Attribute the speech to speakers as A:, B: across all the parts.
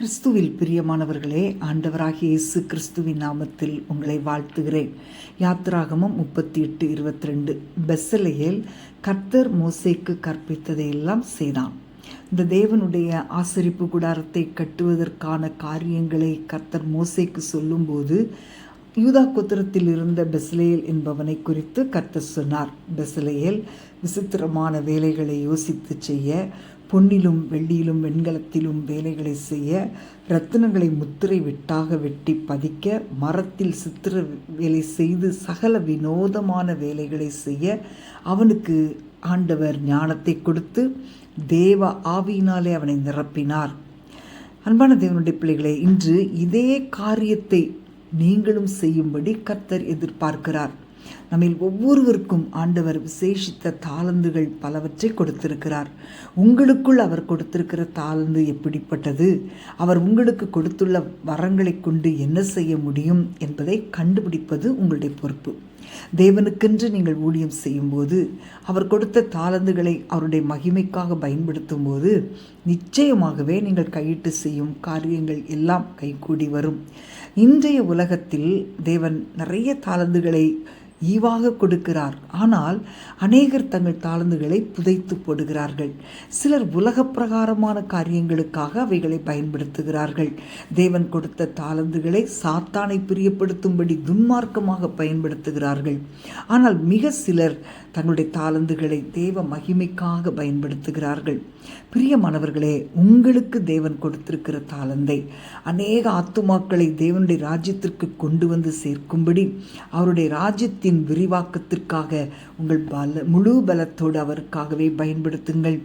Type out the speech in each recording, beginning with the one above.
A: கிறிஸ்துவில் பிரியமானவர்களே ஆண்டவராகிய இயேசு கிறிஸ்துவின் நாமத்தில் உங்களை வாழ்த்துகிறேன். யாத்ராகமம் முப்பத்தி எட்டு இருபத்தி ரெண்டு பெசலையில் கர்த்தர் மோசைக்கு கற்பித்ததையெல்லாம் செய்தான். இந்த தேவனுடைய ஆசரிப்பு கூடாரத்தை கட்டுவதற்கான காரியங்களை கர்த்தர் மோசைக்கு சொல்லும்போது யூதா கோத்திரத்தில் இருந்த பெஸ்லேயல் என்பவனை குறித்து கர்த்தர் சொன்னார். பெஸ்லேயல் விசித்திரமான வேலைகளை யோசித்து செய்ய பொன்னிலும் வெள்ளியிலும் வெண்கலத்திலும் வேலைகளை செய்ய ரத்தினங்களை முத்திரை வெட்டாக வெட்டி பதிக்க மரத்தில் சித்திர வேலை செய்து சகல வினோதமான வேலைகளை செய்ய அவனுக்கு ஆண்டவர் ஞானத்தை கொடுத்து தேவ ஆவியினாலே அவனை நிரப்பினார். அன்பான தேவனுடைய பிள்ளைகளே இன்று இதே காரியத்தை நீங்களும் செய்யும்படி கர்த்தர் எதிர்பார்க்கிறார். நம்மில் ஒவ்வொருவருக்கும் ஆண்டவர் விசேஷித்த தாளந்துகள் பலவற்றை கொடுத்திருக்கிறார். உங்களுக்குள் அவர் கொடுத்திருக்கிற தாளந்து எப்படிப்பட்டது? அவர் உங்களுக்கு கொடுத்துள்ள வரங்களை கொண்டு என்ன செய்ய முடியும் என்பதை கண்டுபிடிப்பது உங்களுடைய பொறுப்பு. தேவனுக்கென்று நீங்கள் ஊழியம் செய்யும்போது அவர் கொடுத்த தாளந்துகளை அவருடைய மகிமைக்காக பயன்படுத்தும் போது நிச்சயமாகவே நீங்கள் கையிட்டு செய்யும் காரியங்கள் எல்லாம் கைகூடி வரும். இன்றைய உலகத்தில் தேவன் நிறைய தாளந்துகளை ஈவாக கொடுக்கிறார். ஆனால் அநேகர் தங்கள் தாளந்துகளை புதைத்து போடுகிறார்கள். சிலர் உலக பிரகாரமான காரியங்களுக்காக அவைகளை பயன்படுத்துகிறார்கள். தேவன் கொடுத்த தாளந்துகளை சாத்தானை பிரியப்படுத்தும்படி துன்மார்க்கமாக செய்கிறார்கள். ஆனால் மிக சிலர் தங்களுடைய தாளந்துகளை தேவ மகிமைக்காக பயன்படுத்துகிறார்கள். பிரியமானவர்களே உங்களுக்கு தேவன் கொடுத்திருக்கிற தாளந்தை அநேக ஆத்துமாக்களை தேவனுடைய ராஜ்யத்திற்கு கொண்டு வந்து சேர்க்கும்படி அவருடைய ராஜ்யத்தின் விரிவாக்கத்திற்காக உங்கள் பல முழு பலத்தோடு அவருக்காகவே பயன்படுத்துங்கள்.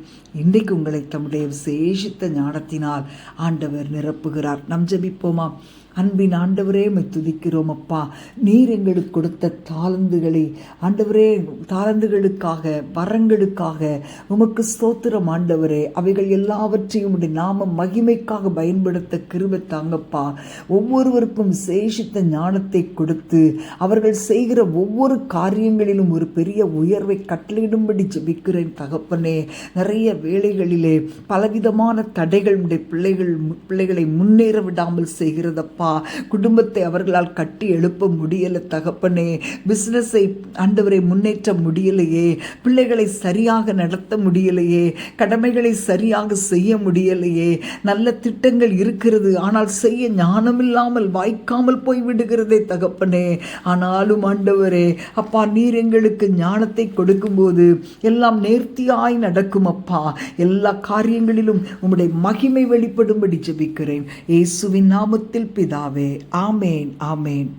A: இன்றைக்கு உங்களை தம்முடைய விசேஷித்த ஞானத்தினால் ஆண்டவர் நிரப்புகிறார். நம் ஜபிப்போமா? அன்பின் ஆண்டவரே மை துதிக்கிறோம் அப்பா. நீர் எங்களுக்கு கொடுத்த தாளந்துகளை ஆண்டவரே தாளந்துகளுக்காக வரங்களுக்காக உமக்கு ஸ்தோத்திரம் ஆண்டவரே. அவைகள் எல்லாவற்றையும் உடைய நாம மகிமைக்காக பயன்படுத்த கிருபை தாங்கப்பா. ஒவ்வொருவருக்கும் சேஷித்த ஞானத்தை கொடுத்து அவர்கள் செய்கிற ஒவ்வொரு காரியங்களிலும் ஒரு பெரிய உயர்வை கட்டளையிடும்படி ஜெபிக்கிறேன் தகப்பனே. நிறைய வேலைகளிலே பலவிதமான தடைகள் பிள்ளைகள் பிள்ளைகளை முன்னேற விடாமல் செய்கிறதப்பா. அப்பா குடும்பத்தை அவர்களால் கட்டி எழுப்ப முடியலை தகப்பனே. பிஸ்னஸை ஆண்டவரை முன்னேற்ற முடியலையே. பிள்ளைகளை சரியாக நடத்த முடியலையே. கடமைகளை சரியாக செய்ய முடியலையே. நல்ல திட்டங்கள் இருக்கிறது. ஆனால் செய்ய ஞானமில்லாமல் வாய்க்காமல் போய் விடுகிறதே தகப்பனே. ஆனாலும் ஆண்டவரே அப்பா நீர் எங்களுக்கு ஞானத்தை கொடுக்கும்போது எல்லாம் நேர்த்தியாய் நடக்கும் அப்பா. எல்லா காரியங்களிலும் உம்முடைய மகிமை வெளிப்படும்படி ஜெபிக்கிறேன். இயேசுவின் நாமத்தில் பிதாவே. ஆமேன் ஆமேன்.